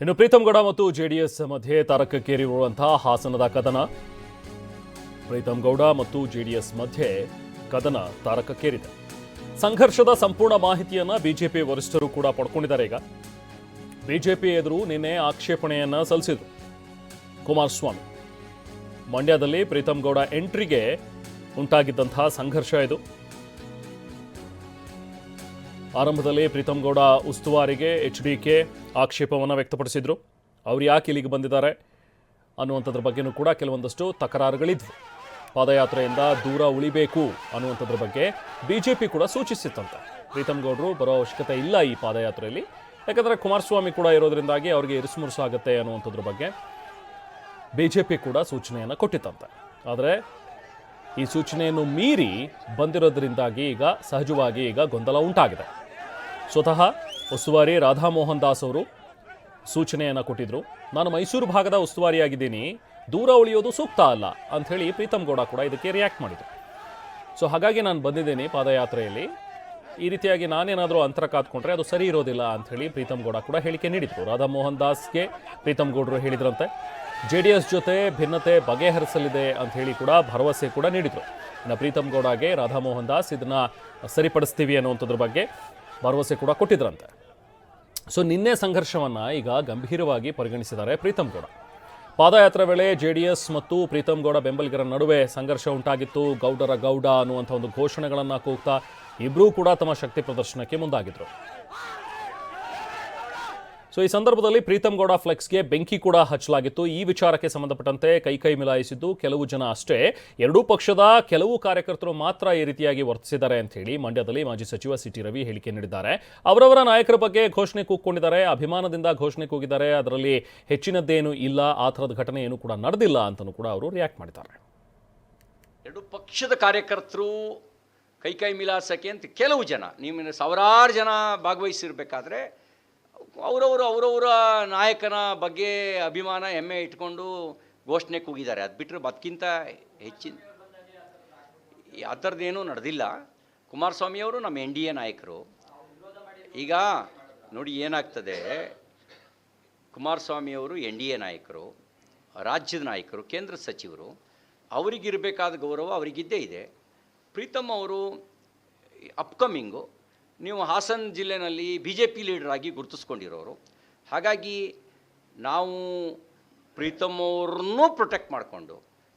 ಇನ್ನು ಪ್ರೀತಮ್ ಗೌಡ ಮತ್ತು ಜೆಡಿಎಸ್ ಮಧ್ಯೆ ತಾರಕಕ್ಕೇರಿರುವಂತಹ ಹಾಸನದ ಕದನ. ಪ್ರೀತಮ್ ಗೌಡ ಮತ್ತು ಜೆಡಿಎಸ್ ಮಧ್ಯೆ ಕದನ ತಾರಕಕ್ಕೇರಿದೆ. ಸಂಘರ್ಷದ ಸಂಪೂರ್ಣ ಮಾಹಿತಿಯನ್ನ ಬಿಜೆಪಿ ವರಿಷ್ಠರು ಕೂಡ ಪಡ್ಕೊಂಡಿದ್ದಾರೆ ಈಗ. ಬಿಜೆಪಿ ಎದುರು ನಿನ್ನೆ ಆಕ್ಷೇಪಣೆಯನ್ನ ಸಲ್ಲಿಸಿದ್ರು. ಕುಮಾರಸ್ವಾಮಿ. ಮಂಡ್ಯದಲ್ಲಿ ಪ್ರೀತಮ್ಗೌಡ ಎಂಟ್ರಿಗೆ ಉಂಟಾಗಿದ್ದಂತಹ ಸಂಘರ್ಷ ಇದು. ಆರಂಭದಲ್ಲಿ ಪ್ರೀತಮ್ ಗೌಡ ಉಸ್ತುವಾರಿಗೆ ಎಚ್ ಡಿ ಕೆ ಆಕ್ಷೇಪವನ್ನು ವ್ಯಕ್ತಪಡಿಸಿದರು. ಅವ್ರು ಯಾಕೆ ಇಲ್ಲಿಗೆ ಬಂದಿದ್ದಾರೆ ಅನ್ನುವಂಥದ್ರ ಬಗ್ಗೆನೂ ಕೂಡ ಕೆಲವೊಂದಷ್ಟು ತಕರಾರುಗಳಿದ್ವು. ಪಾದಯಾತ್ರೆಯಿಂದ ದೂರ ಉಳಿಬೇಕು ಅನ್ನುವಂಥದ್ರ ಬಗ್ಗೆ ಬಿ ಜೆ ಪಿ ಕೂಡ ಸೂಚಿಸಿತ್ತಂತೆ. ಪ್ರೀತಮ್ ಗೌಡರು ಬರೋ ಅವಶ್ಯಕತೆ ಇಲ್ಲ ಈ ಪಾದಯಾತ್ರೆಯಲ್ಲಿ. ಯಾಕಂದರೆ ಕುಮಾರಸ್ವಾಮಿ ಕೂಡ ಇರೋದ್ರಿಂದಾಗಿ ಅವರಿಗೆ ಇರುಸುಮುರುಸು ಆಗುತ್ತೆ ಅನ್ನುವಂಥದ್ರ ಬಗ್ಗೆ ಬಿ ಜೆ ಪಿ ಕೂಡ ಸೂಚನೆಯನ್ನು ಕೊಟ್ಟಿತ್ತಂತೆ. ಆದರೆ ಈ ಸೂಚನೆಯನ್ನು ಮೀರಿ ಬಂದಿರೋದ್ರಿಂದಾಗಿ ಈಗ ಸಹಜವಾಗಿ ಈಗ ಗೊಂದಲ ಉಂಟಾಗಿದೆ. ಸ್ವತಃ ಉಸ್ತುವಾರಿ ರಾಧಾಮೋಹನ್ ದಾಸ್ ಅವರು ಸೂಚನೆಯನ್ನು ಕೊಟ್ಟಿದ್ದರು ನಾನು ಮೈಸೂರು ಭಾಗದ ಉಸ್ತುವಾರಿಯಾಗಿದ್ದೀನಿ. ದೂರ ಉಳಿಯೋದು ಸೂಕ್ತ ಅಲ್ಲ ಅಂಥೇಳಿ ಪ್ರೀತಮ್ ಗೌಡ ಕೂಡ ಇದಕ್ಕೆ ರಿಯಾಕ್ಟ್ ಮಾಡಿದರು. ಸೊ ಹಾಗಾಗಿ ನಾನು ಬಂದಿದ್ದೀನಿ ಪಾದಯಾತ್ರೆಯಲ್ಲಿ. ಈ ರೀತಿಯಾಗಿ ನಾನೇನಾದರೂ ಅಂತರ ಕಾದ್ಕೊಂಡ್ರೆ ಅದು ಸರಿ ಇರೋದಿಲ್ಲ ಅಂಥೇಳಿ ಪ್ರೀತಮ್ ಗೌಡ ಕೂಡ ಹೇಳಿಕೆ ನೀಡಿದರು. ರಾಧಾಮೋಹನ್ ದಾಸ್ಗೆ ಪ್ರೀತಮ್ ಗೌಡರು ಹೇಳಿದ್ರಂತೆ. ಜೆ ಡಿ ಎಸ್ ಜೊತೆ ಭಿನ್ನತೆ ಬಗೆಹರಿಸಲಿದೆ ಅಂತ ಹೇಳಿ ಕೂಡ ಭರವಸೆ ಕೂಡ ನೀಡಿದರು. ಇನ್ನು ಪ್ರೀತಮ್ ಗೌಡಗೆ ರಾಧಾಮೋಹನ್ ದಾಸ್ ಇದನ್ನು ಸರಿಪಡಿಸ್ತೀವಿ ಅನ್ನುವಂಥದ್ರ ಬಗ್ಗೆ ಭರವಸೆ ಕೂಡ ಕೊಟ್ಟಿದ್ರಂತೆ. ಸೊ ನಿನ್ನೆ ಸಂಘರ್ಷವನ್ನು ಈಗ ಗಂಭೀರವಾಗಿ ಪರಿಗಣಿಸಿದ್ದಾರೆ ಪ್ರೀತಮ್ ಗೌಡ. ಪಾದಯಾತ್ರೆ ವೇಳೆ ಜೆ ಡಿ ಎಸ್ ಮತ್ತು ಪ್ರೀತಮ್ ಗೌಡ ಬೆಂಬಲಿಗರ ನಡುವೆ ಸಂಘರ್ಷ ಉಂಟಾಗಿತ್ತು. ಗೌಡರ ಗೌಡ ಅನ್ನುವಂಥ ಒಂದು ಘೋಷಣೆಗಳನ್ನು ಕೂಗ್ತಾ ಇಬ್ಬರೂ ಕೂಡ ತಮ್ಮ ಶಕ್ತಿ ಪ್ರದರ್ಶನಕ್ಕೆ ಮುಂದಾಗಿದ್ರು. ಸೊ ಈ ಸಂದರ್ಭದಲ್ಲಿ ಪ್ರೀತಮ್ ಗೌಡ ಫ್ಲೆಕ್ಸ್ಗೆ ಬೆಂಕಿ ಕೂಡ ಹಚ್ಚಲಾಗಿತ್ತು. ಈ ವಿಚಾರಕ್ಕೆ ಸಂಬಂಧಪಟ್ಟಂತೆ ಕೈ ಕೈ ಮಿಲಾಯಿಸಿದ್ದು ಕೆಲವು ಜನ ಅಷ್ಟೇ. ಎರಡೂ ಪಕ್ಷದ ಕೆಲವು ಕಾರ್ಯಕರ್ತರು ಮಾತ್ರ ಈ ರೀತಿಯಾಗಿ ವರ್ತಿಸಿದ್ದಾರೆ ಅಂತ ಹೇಳಿ ಮಂಡ್ಯದಲ್ಲಿ ಮಾಜಿ ಸಚಿವ ಸಿ ಟಿ ರವಿ ಹೇಳಿಕೆ ನೀಡಿದ್ದಾರೆ. ಅವರವರ ನಾಯಕರ ಬಗ್ಗೆ ಘೋಷಣೆ ಕೂಗ್ಕೊಂಡಿದ್ದಾರೆ ಅಭಿಮಾನದಿಂದ ಘೋಷಣೆ ಕೂಗಿದ್ದಾರೆ. ಅದರಲ್ಲಿ ಹೆಚ್ಚಿನದ್ದೇನು ಇಲ್ಲ. ಆ ಥರದ ಘಟನೆ ಏನು ಕೂಡ ನಡೆದಿಲ್ಲ ಅಂತಲೂ ಕೂಡ ಅವರು ರಿಯಾಕ್ಟ್ ಮಾಡಿದ್ದಾರೆ. ಎರಡು ಪಕ್ಷದ ಕಾರ್ಯಕರ್ತರು ಕೈ ಕೈ ಮಿಲಾಸಕ್ಕೆ ಅಂತ ಕೆಲವು ಜನ ನಿಮ್ಮ ಸಾವಿರಾರು ಜನ ಭಾಗವಹಿಸಿರ್ಬೇಕಾದ್ರೆ, ಅವರವರು ಅವರವರ ನಾಯಕನ ಬಗ್ಗೆ ಅಭಿಮಾನ, ಹೆಮ್ಮೆ ಇಟ್ಕೊಂಡು ಘೋಷಣೆ ಕೂಗಿದ್ದಾರೆ. ಅದು ಬಿಟ್ಟರೆ ಅದಕ್ಕಿಂತ ಹೆಚ್ಚಿನ ಆ ಥರದ್ದೇನೂ ನಡೆದಿಲ್ಲ. ಕುಮಾರಸ್ವಾಮಿಯವರು ನಮ್ಮ ಎನ್ ಡಿ ಎ ನಾಯಕರು. ಈಗ ನೋಡಿ ಏನಾಗ್ತದೆ ಕುಮಾರಸ್ವಾಮಿಯವರು ಎನ್ ಡಿ ಎ ನಾಯಕರು, ರಾಜ್ಯದ ನಾಯಕರು, ಕೇಂದ್ರ ಸಚಿವರು, ಅವರಿಗಿರಬೇಕಾದ ಗೌರವ ಅವರಿಗಿದ್ದೇ ಇದೆ. ಪ್ರೀತಮ್ ಅವರು ಅಪ್ಕಮಿಂಗು ನೀವು ಹಾಸನ ಜಿಲ್ಲೆನಲ್ಲಿ ಬಿ ಜೆ ಪಿ ಲೀಡರಾಗಿ ಗುರುತಿಸ್ಕೊಂಡಿರೋರು. ಹಾಗಾಗಿ ನಾವು ಪ್ರೀತಮ್ ಅವ್ರನ್ನೂ ಪ್ರೊಟೆಕ್ಟ್ ಮಾಡಿಕೊಂಡು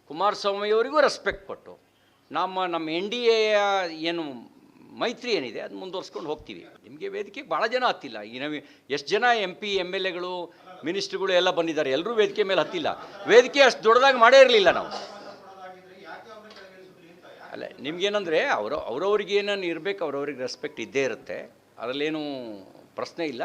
ಕುಮಾರಸ್ವಾಮಿಯವರಿಗೂ ರೆಸ್ಪೆಕ್ಟ್ ಕೊಟ್ಟು ನಮ್ಮ ನಮ್ಮ ಎನ್ ಡಿ ಎ ಏನು ಮೈತ್ರಿ ಏನಿದೆ ಅದು ಮುಂದುವರ್ಸ್ಕೊಂಡು ಹೋಗ್ತೀವಿ. ನಿಮಗೆ ವೇದಿಕೆ ಭಾಳ ಜನ ಹತ್ತಿಲ್ಲ. ಈ ನಾವು ಎಷ್ಟು ಜನ ಎಂ ಪಿ ಎಂ ಎಲ್ ಎಗಳು ಮಿನಿಸ್ಟ್ರುಗಳು ಎಲ್ಲ ಬಂದಿದ್ದಾರೆ. ಎಲ್ಲರೂ ವೇದಿಕೆ ಮೇಲೆ ಹತ್ತಿಲ್ಲ. ವೇದಿಕೆ ಅಷ್ಟು ದೊಡ್ಡದಾಗಿ ಮಾಡೇ ಇರಲಿಲ್ಲ ನಾವು. ಅಲ್ಲ ನಿಮ್ಗೇನಂದರೆ ಅವರು ಅವ್ರವ್ರಿಗೆ ಏನೇನು ಇರಬೇಕು ಅವ್ರವ್ರಿಗೆ ರೆಸ್ಪೆಕ್ಟ್ ಇದ್ದೇ ಇರುತ್ತೆ. ಅದರಲ್ಲೇನೂ ಪ್ರಶ್ನೆ ಇಲ್ಲ.